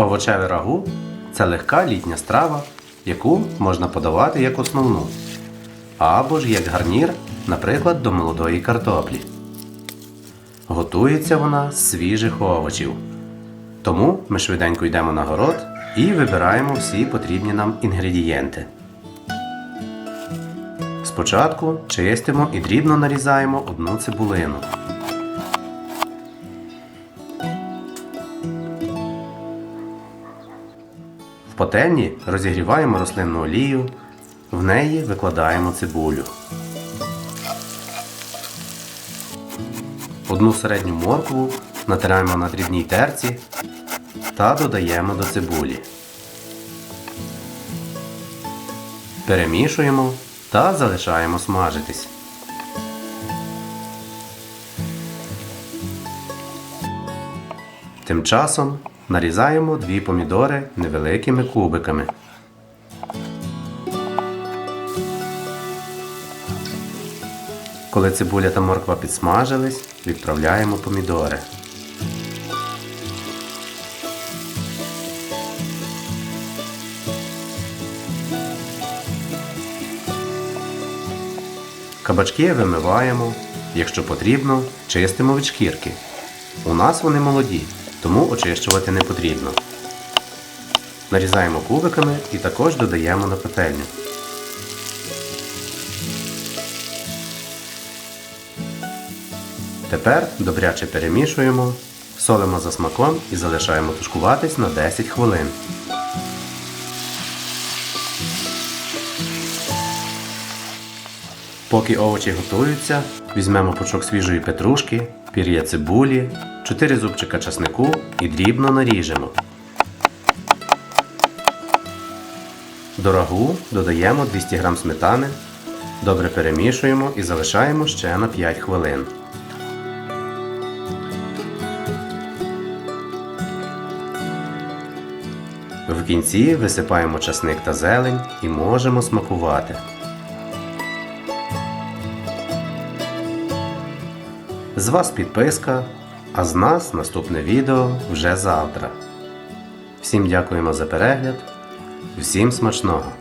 Овочеве рагу це легка літня страва, яку можна подавати як основну, або ж як гарнір, наприклад, до молодої картоплі. Готується вона з свіжих овочів. Тому ми швиденько йдемо на город і вибираємо всі потрібні нам інгредієнти. Спочатку чистимо і дрібно нарізаємо одну цибулину. Пательні розігріваємо рослинну олію, в неї викладаємо цибулю. Одну середню моркву натираємо на дрібній терці та додаємо до цибулі. Перемішуємо та залишаємо смажитись. Тим часом нарізаємо дві помідори невеликими кубиками. Коли цибуля та морква підсмажились, відправляємо помідори. Кабачки вимиваємо, якщо потрібно, чистимо від шкірки. У нас вони молоді, тому очищувати не потрібно. Нарізаємо кубиками і також додаємо на петельню. Тепер добряче перемішуємо, солимо за смаком і залишаємо тушкуватись на 10 хвилин. Поки овочі готуються, візьмемо пучок свіжої петрушки, пір'я цибулі, 4 зубчика часнику і дрібно наріжемо. До рагу додаємо 200 г сметани, добре перемішуємо і залишаємо ще на 5 хвилин. В кінці висипаємо часник та зелень і можемо смакувати. З вас підписка, а з нас наступне відео вже завтра. Всім дякуємо за перегляд, всім смачного!